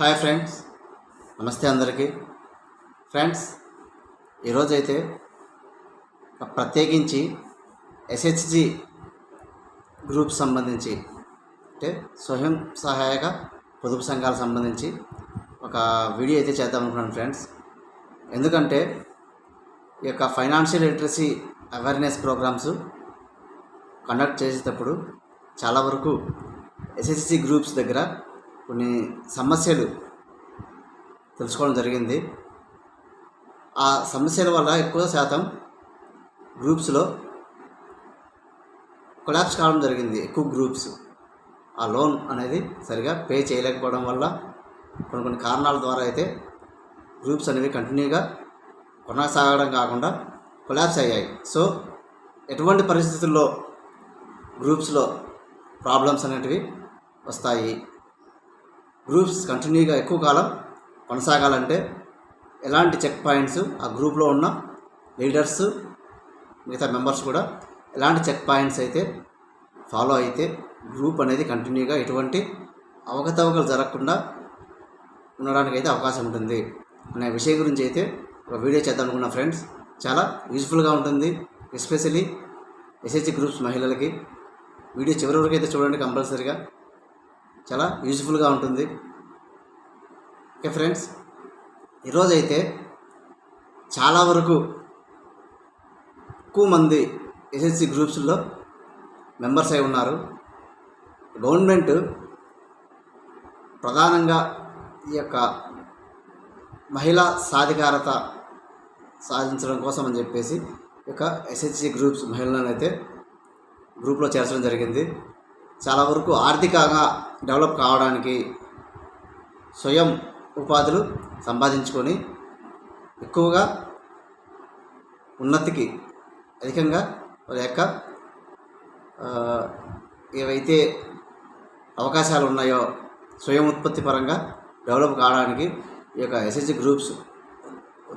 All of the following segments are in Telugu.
Hi friends. నమస్తే అందరికీ. ఫ్రెండ్స్ ఈరోజైతే ప్రత్యేకించి ఎస్హెచ్జి గ్రూప్ సంబంధించి అంటే స్వయం సహాయక పొదుపు సంఘాలకు సంబంధించి ఒక వీడియో అయితే చేద్దాం అనుకున్నాను ఫ్రెండ్స్. ఎందుకంటే ఈ యొక్క financial literacy awareness programmes conduct చేసేటప్పుడు చాలా వరకు ఎస్ఎస్సి గ్రూప్స్ దగ్గర కొన్ని సమస్యలు తెలుసుకోవడం జరిగింది. ఆ సమస్యల వల్ల ఎక్కువ శాతం గ్రూప్స్లో కొలాప్స్ కావడం జరిగింది. ఎక్కువ గ్రూప్స్. ఆ లోన్ అనేది సరిగా పే చేయలేకపోవడం వల్ల కొన్ని కొన్ని కారణాల ద్వారా అయితే గ్రూప్స్ అనేవి కంటిన్యూగా కొనసాగడం కాకుండా కొలాప్స్ అయ్యాయి. సో ఎటువంటి పరిస్థితుల్లో గ్రూప్స్లో ప్రాబ్లమ్స్ అనేటివి వస్తాయి? గ్రూప్స్ కంటిన్యూగా ఎక్కువ కాలం కొనసాగాలంటే ఎలాంటి చెక్ పాయింట్స్ ఆ గ్రూప్లో ఉన్న లీడర్స్ మిగతా మెంబర్స్ కూడా ఎలాంటి చెక్ పాయింట్స్ అయితే ఫాలో అయితే గ్రూప్ అనేది కంటిన్యూగా ఎటువంటి అవకతవకలు జరగకుండా ఉండడానికి అయితే అవకాశం ఉంటుంది అనే విషయం గురించి అయితే ఒక వీడియో చేద్దాం అనుకున్న ఫ్రెండ్స్ చాలా యూజ్ఫుల్గా ఉంటుంది ఎస్పెషలీ ఎస్హెచ్ గ్రూప్స్ మహిళలకి. వీడియో చివరి వరకు అయితే చూడండి కంపల్సరీగా. చాలా యూజ్ఫుల్గా ఉంటుంది. ఓకే ఫ్రెండ్స్ ఈరోజైతే చాలా వరకు ఎక్కువ మంది ఎస్ఎస్సి గ్రూప్స్లో మెంబర్స్ అయి ఉన్నారు. గవర్నమెంట్ ప్రధానంగా ఈ యొక్క మహిళా సాధికారత సాధించడం కోసం అని చెప్పేసి ఈ యొక్క ఎస్హెచ్సి గ్రూప్స్ మహిళలను అయితే గ్రూప్లో చేర్చడం జరిగింది. చాలా వరకు ఆర్థికంగా డెవలప్ కావడానికి స్వయం ఉపాధులు సంపాదించుకొని ఎక్కువగా ఉన్నతికి అధికంగా వారి యొక్క ఏవైతే అవకాశాలు ఉన్నాయో స్వయం ఉత్పత్తి పరంగా డెవలప్ కావడానికి ఈ యొక్క ఎస్ఎస్జి గ్రూప్స్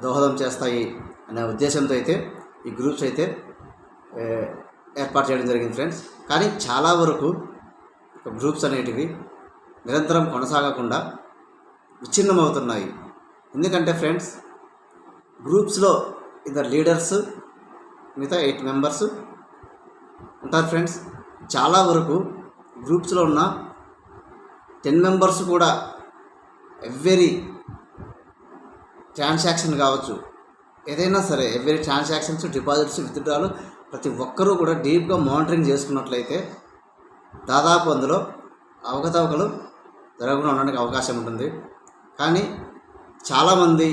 దోహదం చేస్తాయి అనే ఉద్దేశంతో అయితే ఈ గ్రూప్స్ అయితే ఏర్పాటు చేయడం జరిగింది ఫ్రెండ్స్ కానీ చాలా వరకు గ్రూప్స్ అనేటివి నిరంతరం కొనసాగకుండా విచ్ఛిన్నమవుతున్నాయి. ఎందుకంటే ఫ్రెండ్స్ గ్రూప్స్లో ఇద్దరు లీడర్స్ మిగతా ఎయిట్ మెంబర్స్ ఉంటారు ఫ్రెండ్స్. చాలా వరకు గ్రూప్స్లో ఉన్న టెన్ మెంబర్స్ కూడా ఎవ్రీ ట్రాన్సాక్షన్ కావచ్చు. ఏదైనా సరే ఎవ్రీ ట్రాన్సాక్షన్స్ డిపాజిట్స్ విత్డ్రాలు ప్రతి ఒక్కరూ కూడా డీప్గా మానిటరింగ్ చేసుకున్నట్లయితే దాదాపు అందులో అవకతవకలు జరగకుండా ఉండడానికి అవకాశం ఉంటుంది. కానీ చాలామంది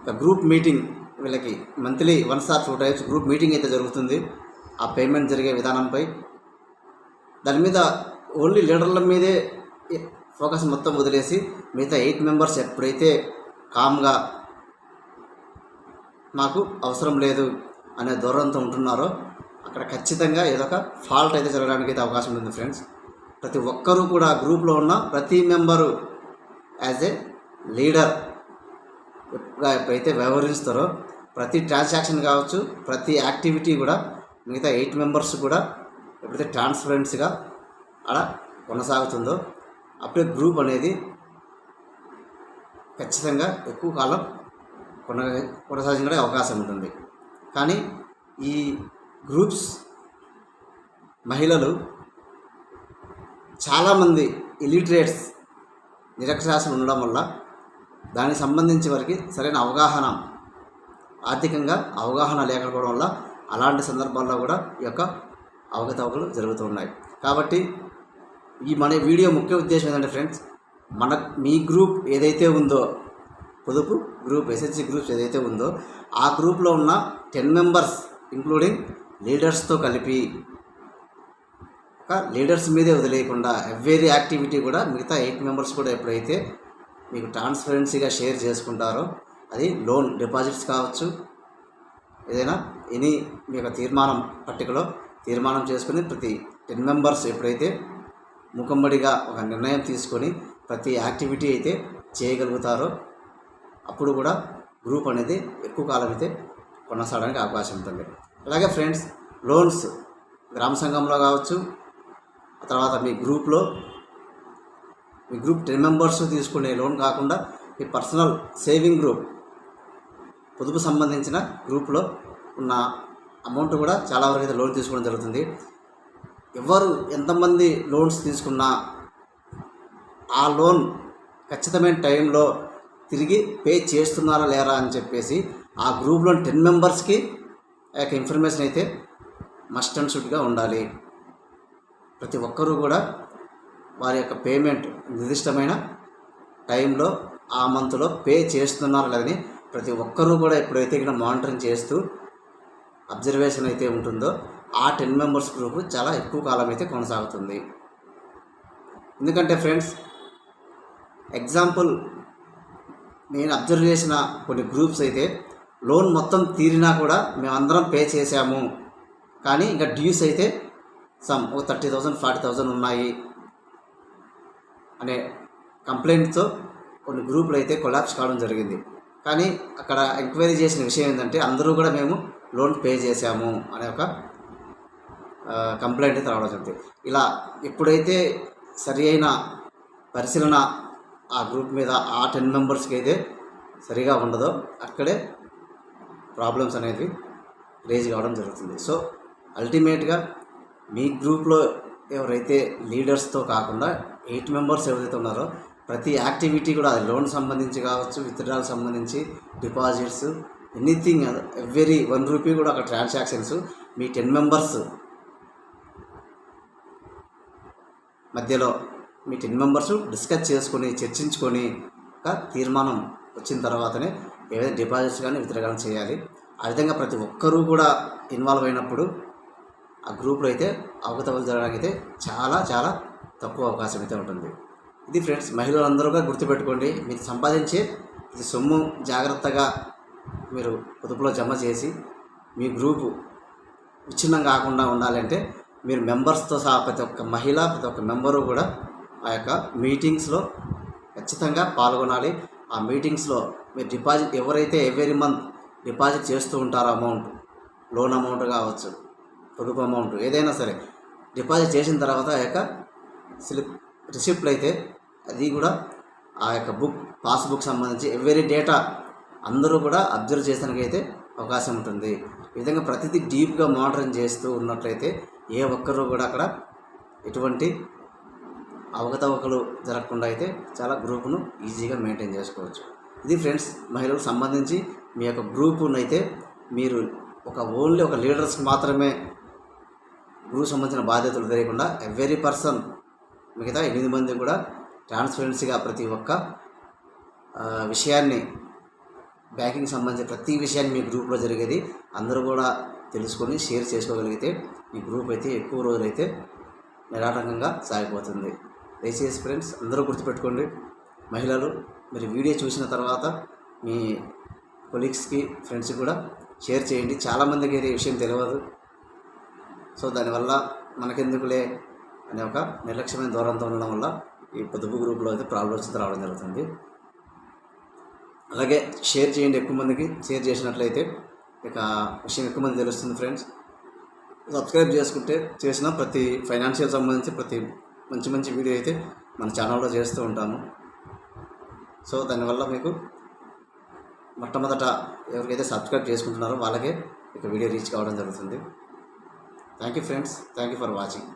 ఒక గ్రూప్ మీటింగ్ వీళ్ళకి monthly once or two times group meeting అయితే జరుగుతుంది. ఆ పేమెంట్ జరిగే విధానంపై దాని మీద ఓన్లీ లీడర్ల మీదే ఫోకస్ మొత్తం వదిలేసి మిగతా ఎయిట్ మెంబర్స్ ఎప్పుడైతే కామ్గా మాకు అవసరం లేదు అనే దూరంతో ఉంటున్నారో అక్కడ ఖచ్చితంగా ఏదో ఒక ఫాల్ట్ అయితే జరగడానికి అయితే అవకాశం ఉంటుంది ఫ్రెండ్స్ ప్రతి ఒక్కరూ కూడా గ్రూప్లో ఉన్న ప్రతి మెంబరు యాజ్ ఏ లీడర్గా ఎప్పుడైతే వ్యవహరిస్తారో ప్రతి ట్రాన్సాక్షన్ కావచ్చు ప్రతి యాక్టివిటీ కూడా మిగతా ఎయిట్ మెంబర్స్ కూడా ఎప్పుడైతే ట్రాన్స్పరెన్సీగా అలా కొనసాగుతుందో అప్పుడే గ్రూప్ అనేది ఖచ్చితంగా ఎక్కువ కాలం కొన కొనసాగించడానికి అవకాశం ఉంటుంది. కానీ ఈ గ్రూప్స్ మహిళలు చాలామంది ఇలిటరేట్స్ నిరక్షరాస్యులు ఉండడం వల్ల దానికి సంబంధించి వారికి సరైన అవగాహన ఆర్థికంగా అవగాహన లేకపోవడం వల్ల అలాంటి సందర్భాల్లో కూడా ఈ యొక్క అవకతవకలు జరుగుతూ ఉన్నాయి. కాబట్టి ఈ మన వీడియో ముఖ్య ఉద్దేశం ఏంటంటే ఫ్రెండ్స్ మన మీ గ్రూప్ ఏదైతే ఉందో పొదుపు గ్రూప్ ఎస్ఎస్సి గ్రూప్స్ ఏదైతే ఉందో ఆ గ్రూప్లో ఉన్న టెన్ మెంబర్స్ ఇంక్లూడింగ్ లీడర్స్తో కలిపి ఒక లీడర్స్ మీదే వదిలేయకుండా ఎవ్రీ యాక్టివిటీ కూడా మిగతా ఎయిట్ మెంబర్స్ కూడా ఎప్పుడైతే మీకు ట్రాన్స్పరెన్సీగా షేర్ చేసుకుంటారో అది లోన్ డిపాజిట్స్ కావచ్చు ఏదైనా ఎనీ మీ యొక్క తీర్మానం పట్టికలో తీర్మానం చేసుకుని ప్రతి టెన్ మెంబర్స్ ఎప్పుడైతే ముఖమ్మడిగా ఒక నిర్ణయం తీసుకొని ప్రతి యాక్టివిటీ అయితే చేయగలుగుతారో అప్పుడు కూడా గ్రూప్ అనేది ఎక్కువ కాలం అయితే కొనసాగడానికి అవకాశం ఉంటుంది. అలాగే ఫ్రెండ్స్ లోన్స్ గ్రామ సంఘంలో కావచ్చు తర్వాత మీ గ్రూప్లో మీ గ్రూప్ టెన్ మెంబర్స్ తీసుకునే లోన్ కాకుండా మీ పర్సనల్ సేవింగ్ గ్రూప్ పొదుపు సంబంధించిన గ్రూప్లో ఉన్న అమౌంట్ కూడా చాలా వరకు అయితే లోన్ తీసుకోవడం జరుగుతుంది. ఎవరు ఎంతమంది లోన్స్ తీసుకున్నా ఆ లోన్ ఖచ్చితమైన టైంలో తిరిగి పే చేస్తున్నారా లేరా అని చెప్పేసి ఆ గ్రూప్లో టెన్ మెంబర్స్కి ఆ యొక్క ఇన్ఫర్మేషన్ అయితే మస్ట్ అండ్ షుడ్గా ఉండాలి. ప్రతి ఒక్కరూ కూడా వారి యొక్క పేమెంట్ నిర్దిష్టమైన టైంలో ఆ మంత్లో పే చేస్తున్నారా లేదని ప్రతి ఒక్కరూ కూడా ఎప్పుడైతే ఇక్కడ మానిటరింగ్ చేస్తూ అబ్జర్వేషన్ అయితే ఉంటుందో ఆ టెన్ మెంబర్స్ గ్రూప్ చాలా ఎక్కువ కాలం అయితే కొనసాగుతుంది. ఎందుకంటే ఫ్రెండ్స్ ఎగ్జాంపుల్ నేను అబ్జర్వ్ చేసిన కొన్ని గ్రూప్స్ అయితే లోన్ మొత్తం తీరినా కూడా మేమందరం పే చేసాము కానీ ఇంకా డ్యూస్ అయితే సమ్ ఓ థర్టీ థౌజండ్ ఫార్టీ థౌజండ్ ఉన్నాయి అనే కంప్లైంట్తో కొన్ని గ్రూపులు అయితే కొలాప్స్ కావడం జరిగింది. కానీ అక్కడ ఎంక్వైరీ చేసిన విషయం ఏంటంటే అందరూ కూడా మేము లోన్ పే చేశాము అనే ఒక కంప్లైంట్ అయితే రావడం జరిగింది. ఇలా ఎప్పుడైతే సరి అయిన పరిశీలన ఆ గ్రూప్ మీద ఆ టెన్ మెంబర్స్కి అయితే సరిగా ఉండదో అక్కడే ప్రాబ్లమ్స్ అనేవి రేజ్ కావడం జరుగుతుంది. సో అల్టిమేట్గా మీ గ్రూప్లో ఎవరైతే లీడర్స్తో కాకుండా ఎయిట్ మెంబర్స్ ఎవరైతే ఉన్నారో ప్రతి యాక్టివిటీ కూడా అది లోన్ సంబంధించి కావచ్చు విత్డ్రాల్ సంబంధించి deposits anything every one rupee కూడా ఒక ట్రాన్సాక్షన్స్ మీ టెన్ మెంబర్స్ మధ్యలో మీ టెన్ మెంబర్స్ డిస్కస్ చేసుకొని చర్చించుకొని ఒక తీర్మానం వచ్చిన తర్వాతనే ఏదైతే డిపాజిట్స్ కానీ విత్డ్రా చేయాలి. ఆ విధంగా ప్రతి ఒక్కరూ కూడా ఇన్వాల్వ్ అయినప్పుడు ఆ గ్రూప్లో అయితే అవకతవకలు జరగడానికి అయితే చాలా చాలా తక్కువ అవకాశం అయితే ఉంటుంది. ఇది ఫ్రెండ్స్ మహిళలందరూ కూడా గుర్తుపెట్టుకోండి. మీరు సంపాదించే ఇది సొమ్ము జాగ్రత్తగా మీరు పొదుపులో జమ చేసి మీ గ్రూపు విచ్ఛిన్నం కాకుండా ఉండాలంటే మీరు మెంబర్స్తో సహా ప్రతి ఒక్క మహిళ ప్రతి ఒక్క మెంబరు కూడా ఆ యొక్క మీటింగ్స్లో ఖచ్చితంగా పాల్గొనాలి. ఆ మీటింగ్స్లో మీరు డిపాజిట్ ఎవరైతే ఎవ్రీ మంత్ డిపాజిట్ చేస్తూ ఉంటారో అమౌంట్ లోన్ అమౌంట్ కావచ్చు పొదుపు అమౌంట్ ఏదైనా సరే డిపాజిట్ చేసిన తర్వాత ఆ యొక్క స్లిప్ రిసిప్ట్లు అయితే అది కూడా ఆ యొక్క బుక్ పాస్బుక్ సంబంధించి ఎవరీ డేటా అందరూ కూడా అబ్జర్వ్ చేసానికి అవకాశం ఉంటుంది. ఈ విధంగా ప్రతిదీ డీప్గా మానిటరింగ్ చేస్తూ ఉన్నట్లయితే ఏ ఒక్కరూ కూడా అక్కడ ఎటువంటి అవకతవకలు జరగకుండా అయితే చాలా గ్రూపును ఈజీగా మెయింటైన్ చేసుకోవచ్చు. ఇది ఫ్రెండ్స్ మహిళలకు సంబంధించి మీ యొక్క గ్రూపునైతే మీరు ఒక ఓన్లీ ఒక లీడర్స్కి మాత్రమే గ్రూప్ సంబంధించిన బాధ్యతలు తెలియకుండా ఎవ్రీ పర్సన్ మిగతా ఎనిమిది మంది కూడా ట్రాన్స్పరెన్సీగా ప్రతి ఒక్క విషయాన్ని బ్యాంకింగ్ సంబంధించిన ప్రతి విషయాన్ని మీ గ్రూప్లో జరిగేది అందరూ కూడా తెలుసుకొని షేర్ చేసుకోగలిగితే ఈ గ్రూప్ అయితే ఎక్కువ రోజులైతే నిరాటంకంగా సాగిపోతుంది. దయచేసి ఫ్రెండ్స్ అందరూ గుర్తుపెట్టుకోండి. మహిళలు మీరు వీడియో చూసిన తర్వాత మీ కొలీగ్స్కి ఫ్రెండ్స్కి కూడా షేర్ చేయండి. చాలామందికి ఇది విషయం తెలియదు సో దానివల్ల మనకెందుకులే అనే ఒక నిర్లక్ష్యమైన దూరంతో ఉండడం వల్ల ఈ పొదుపు గ్రూప్లో అయితే ప్రాబ్లమ్స్ అయితే రావడం జరుగుతుంది. అలాగే షేర్ చేయండి ఎక్కువ మందికి. షేర్ చేసినట్లయితే ఇక విషయం ఎక్కువ మంది తెలుస్తుంది ఫ్రెండ్స్. సబ్స్క్రైబ్ చేసుకుంటే చేసిన ప్రతి ఫైనాన్షియల్ సంబంధించి ప్రతి మంచి మంచి వీడియో అయితే మన ఛానల్లో చేస్తూ ఉంటాము. సో దానివల్ల మీకు మొట్టమొదట ఎవరికైతే సబ్స్క్రైబ్ చేసుకుంటున్నారో వాళ్ళకే ఇక వీడియో రీచ్ కావడం జరుగుతుంది. Thank you friends thank you for watching